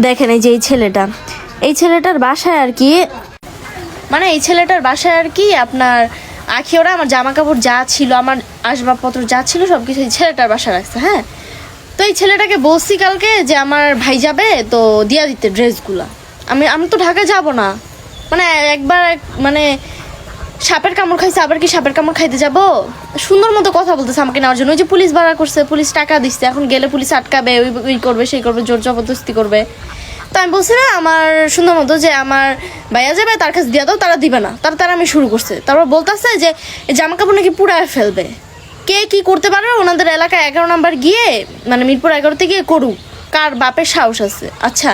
দেখেন এই যে এই ছেলেটা। এই ছেলেটার বাসায় আর কি মানে এই ছেলেটার বাসায় আর কি আপনার আখি, ওরা আমার জামা কাপড় যা ছিল, আমার আসবাবপত্র যা ছিল সব কিছু এই ছেলেটার বাসায় রাখছে হ্যাঁ? তো এই ছেলেটাকে বলছি কালকে যে আমার ভাই যাবে, তো দিয়া দিতে ড্রেসগুলা আমি আমি তো ঢাকা যাব না। মানে একবার এক- মানে সাপের কামড় খাইছে, আবার কি সাপের কামড় খাইতে যাব? সুন্দর মতো কথা বলতেছে আমাকে নেওয়ার জন্য। ওই যে পুলিশ ভাড়া করছে, পুলিশ টাকা দিচ্ছে। এখন গেলে পুলিশ আটকাবে, ওই ওই করবে, সেই করবে, জোর জবরদস্তি করবে। তো আমি বলছি, না, আমার সুন্দর মতো যে আমার ভাইয়া যাবে, তার কাছে দিয়ে দাও, তারা দিবে না। তারা তারা আমি শুরু করছে। তারপর বলতেছে যে জামা কাপড় নাকি পুড়ায় ফেলবে। কে কি করতে পারবে? ওনাদের এলাকায় এগারো নাম্বার গিয়ে মানে মিরপুর এগারোতে গিয়ে করুক। কার বাপের সাহস আছে? আচ্ছা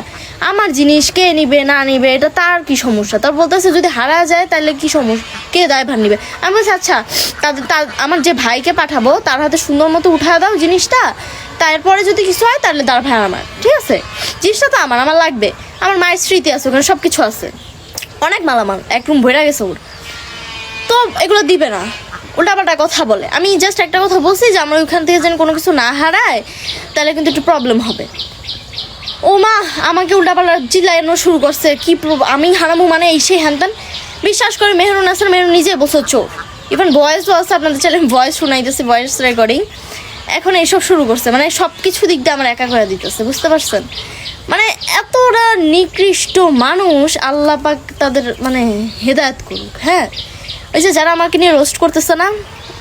আমার জিনিস কে নিবে, না নিবে, এটা তার কি সমস্যা? তার বলতেছে যদি হারা যায় তাহলে কি সমস্যা? কে দায়ভার নিবে? আমি বলছি আচ্ছা তাদের, তার, আমার যে ভাইকে পাঠাবো, তার হাতে সুন্দর মতো উঠায় দাও জিনিসটা, তারপরে যদি কিছু হয় তাহলে তার ভাই আমার, ঠিক আছে? জিনিসটা তো আমার আমার লাগবে। আমার মায়ের স্মৃতি আছে, ওখানে সব কিছু আছে। অনেক মালামাল, এক রুম ভরে গেছে ওর। তো এগুলো দিবে না। উল্টাপাল্টা কথা বলে। আমি জাস্ট একটা কথা বলছি যে আমরা ওইখান থেকে যেন কোনো কিছু না হারায়, তাহলে কিন্তু একটু প্রবলেম হবে। ও মা, আমাকে উল্টাপাল্টা চিল্লানো শুরু করছে। কি আমি হারামু মানে এই সেই হ্যানত্যান। বিশ্বাস করে মেহরুন আসার মেহরুন নিজে বসে চোর ইভেন ভয়েসও আছে, আপনাদের চ্যানেল ভয়েস শোনাইতেছে ভয়েস রেকর্ডিং এখন এইসব শুরু করছে। মানে সব কিছু দিক দিয়ে আমার একা করে দিতেছে, বুঝতে পারছেন? মানে এতটা নিকৃষ্ট মানুষ, আল্লাহ পাক তাদের মানে হেদায়ত করুক হ্যাঁ? ওই যে যারা আমাকে নিয়ে রোস্ট করতেছে না,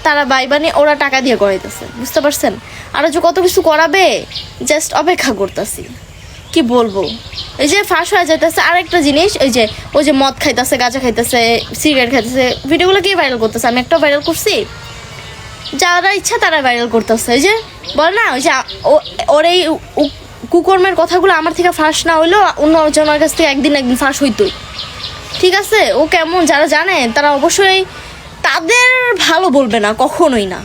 তারা বাই বাইবানি ওরা টাকা দিয়ে করাইতেছে বুঝতে পারছেন? আরও যে কত কিছু করাবে জাস্ট অপেক্ষা করতেছি। কি বলব? এই যে ফাঁস হয়ে যাইতেছে আরেকটা জিনিস, ওই যে ওই যে মদ খাইতেছে, গাঁজা খাইতেছে সিগারেট খাইতেছে, ভিডিওগুলো কে ভাইরাল করতেছে? আমি একটা ভাইরাল করছি। যারা ইচ্ছা তারা ভাইরাল করতেছে এই যে, বল না, ওই যে ওর এই কুকর্মের কথাগুলো আমার থেকে ফাঁস না হইলেও অন্য জনের কাছ থেকে একদিন একদিন ফাঁস হইতোই। ঠিক আছে? ও কেমন? যারা জানে তারা অবশ্যই তাদের ভালো বলবে না কখনোই না।